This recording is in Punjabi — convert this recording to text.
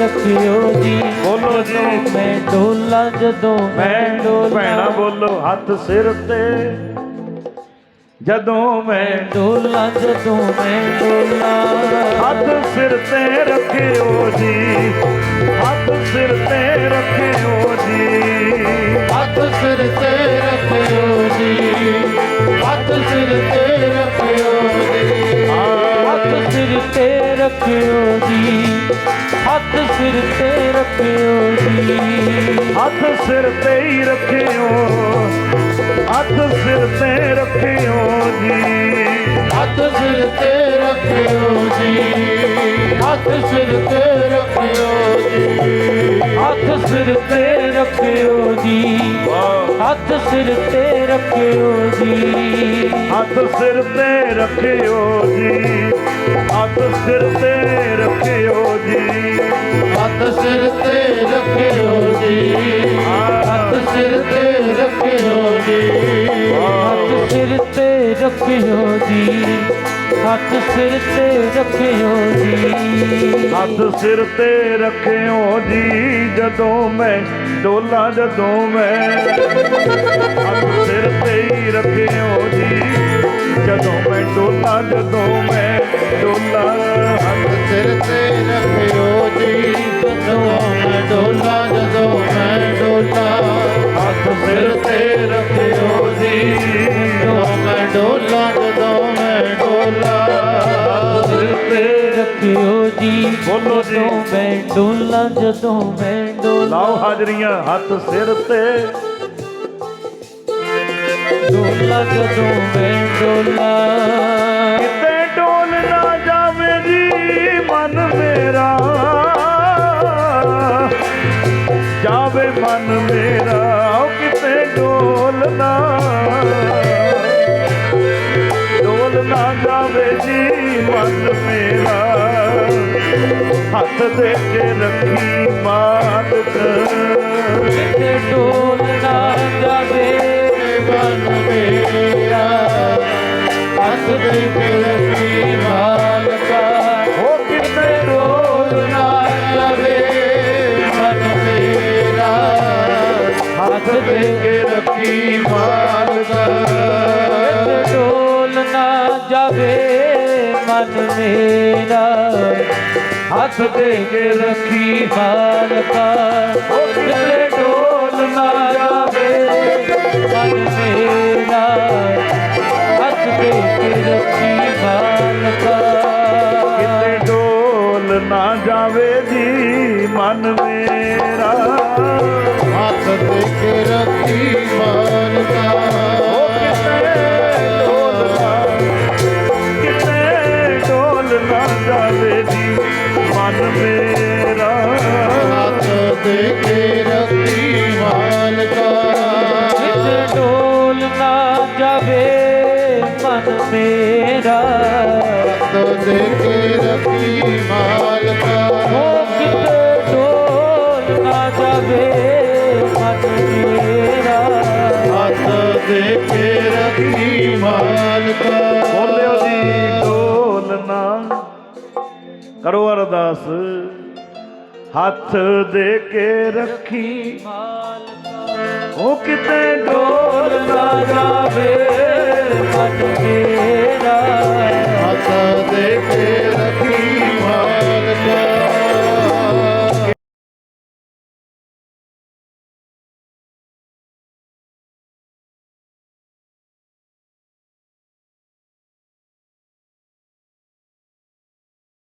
ਰੱਖਿਓ ਜੀ। ਬੋਲੋ ਜਦੋਂ ਮੈਂ ਡੋਲਾ ਭੈਣਾ ਬੋਲੋ, ਹੱਥ ਸਿਰ ਤੇ ਜਦੋਂ ਮੈਂ ਡੋਲਾ, ਜਦੋਂ ਮੈਂ ਡੋਲਾ। ਸਿਰ ਤੇ ਰੱਖਿਓ ਜੀ। ਹੱਥ ਸਿਰ ਤੇ ਰੱਖਿਓ ਜੀ। ਹੱਥ ਸਿਰ ਤੇ ਰੱਖਿਓ ਜੀ। ਹੱਥ ਸਿਰ ਤੇ ਰੱਖਿਓ ਜੀ। ਹੱਥ ਸਿਰ ਤੇ ਰੱਖਿਓ ਜੀ। ਹੱਥ ਸਿਰ ਤੇ ਰੱਖਿਓ ਜੀ। ਹੱਥ ਸਿਰ ਤੇ ਹੀ ਰੱਖਿਓ। ਹੱਥ ਸਿਰ ਤੇ ਰੱਖਿਓ ਜੀ। ਹੱਥ ਸਿਰ ਤੇ ਰੱਖਿਓ ਜੀ। ਹੱਥ ਸਿਰ ਤੇ ਰੱਖਿਓ ਜੀ। ਹੱਥ ਸਿਰ ਤੇ ਰੱਖਿਓ ਜੀ। ਹੱਥ ਸਿਰ ਤੇ ਰੱਖਿਓ ਜੀ। ਹੱਥ ਸਿਰ ਤੇ ਰੱਖਿਓ ਜੀ। ਹੱਥ ਸਿਰ ਤੇ ਰੱਖਿਓ ਜੀ। ਹੱਥ ਸਿਰ ਤੇ ਰੱਖਿਓ ਜੀ। ਹੱਥ ਸਿਰ ਤੇ ਰੱਖਿਓ ਜੀ। ਹੱਥ ਸਿਰ ਤੇ ਰੱਖਿਓ ਜੀ। ਹੱਥ ਸਿਰ ਤੇ ਰੱਖਿਓ ਜੀ ਹੱਥ ਸਿਰ ਤੇ ਰੱਖਿਓ ਜੀ ਜਦੋਂ ਮੈਂ ਡੋਲਾ ਜਦੋਂ ਮੈਂ ਹੱਥ ਸਿਰ ਤੇ ਹੀ ਰੱਖਿਓ ਜੀ ਜਦੋਂ ਮੈਂ ਡੋਲਾ ਜਦੋਂ ਮੈਂ ਡੋਲਾ ਹੱਥ ਸਿਰ ਤੇ ਰੱਖਿਓ ਜੀ ਜਦੋਂ ਮੈਂ ਡੋਲਾ ਜਦੋਂ ਮੈਂ ਡੋਲਾ ਹੱਥ ਸਿਰ ਤੇ ਰੱਖਿਓ ਜੀ ਜਦੋਂ ਮੈਂ ਡੋਲਾ ਤੇ ਰੱਖਿਓ ਜੀ। ਬੋਲੋ ਜੀ। ਜਦੋਂ ਮੈਂ ਡੋਲਾ ਜਦੋਂ ਮੈਂ ਡੋਲਾ। ਲਾਓ ਹਾਜ਼ਰੀਆਂ ਹੱਥ ਸਿਰ ਤੇ ਡੋਲਾ ਜਦੋਂ ਮੈਂ ਡੋਲਾ। ਕਿਤੇ ਡੋਲ ਨਾ ਜਾਵੇ ਜੀ ਮਨ ਮੇਰਾ। ਜਾਵੇ ਮਨ ਮੇਰਾ ਉਹ ਕਿਤੇ ਡੋਲ ਨਾ। ਡੋਲ ਨਾ ਜਾਵੇ ਜੀ ਮਨ ਮੇਰਾ। ਹੱਥ ਦੇ ਕੇ ਰੱਖੀ ਮਾਲਕ ਕਿਤੇ ਡੋਲ ਨਾ ਜਾਵੇ ਮਨ ਮੇਰਾ। ਹੱਥ ਦੇ ਕੇ ਰੱਖੀ ਮਾਲਕਾ। ਉਹ ਕਿਤੇ ਡੋਲ ਨਾ ਜਾਵੇ ਮਨ ਮੇਰਾ। ਹੱਥ ਦੇ ਕੇ ਰੱਖੀ ਮਾਲਕਾ। ਕਿਤੇ ਡੋਲ ਨਾ ਜਾਵੇ ਮਨ ਮੇਰਾ। ਹੱਥ ਦੇ ਕੇ ਰੱਖੀ ਮਾਲਕਾ ਕਿਤੇ ਡੋਲ ਨਾ ਜਾਵੇ ਮਨ ਮੇਰਾ ਹੱਥ ਦੇ ਕੇ ਰੱਖੀ ਮਾਲਕਾ ਕਿਤੇ ਡੋਲ ਨਾ ਜਾਵੇ ਜੀ ਮਨ ਮੇਰਾ। ਹੱਥ ਦੇ ਕੇ ਰੱਖੀ ਕਿਤੇ ਡੋਲ ਨਾ ਕਿਤੇ ਡੋਲ ਨਾ ਜਾਵੇ ਜੀ ਦੇਖੇ ਰਤੀ ਮਾਲਕਾ ਜਿਸ ਡੋਲ ਨਾ ਜਾਵੇ ਮਨ ਮੇਰਾ। ਤੋ ਦੇਖੇ ਰਤੀ ਮਾਲਕਾ ਹੋ ਜਿਸ ਡੋਲ ਨਾ ਜਾਵੇ ਮਨ ਮੇਰਾ। ਹੱਥ ਦੇਖੇ ਰਤੀ ਮਾਲਕਾ ਬੋਲਿਓ ਜੀ ਡੋਲ ਨਾ। ਕਰੋ ਅਰਦਾਸ। ਹੱਥ ਦੇ ਕੇ ਰੱਖੀ। ਉਹ ਕਿਤੇ ਡੋਲ ਨਾ ਜਾਵੇ। ਮਨ ਮੇਰਾ ਹੱਥ ਦੇ ਕੇ ਰੱਖੀ।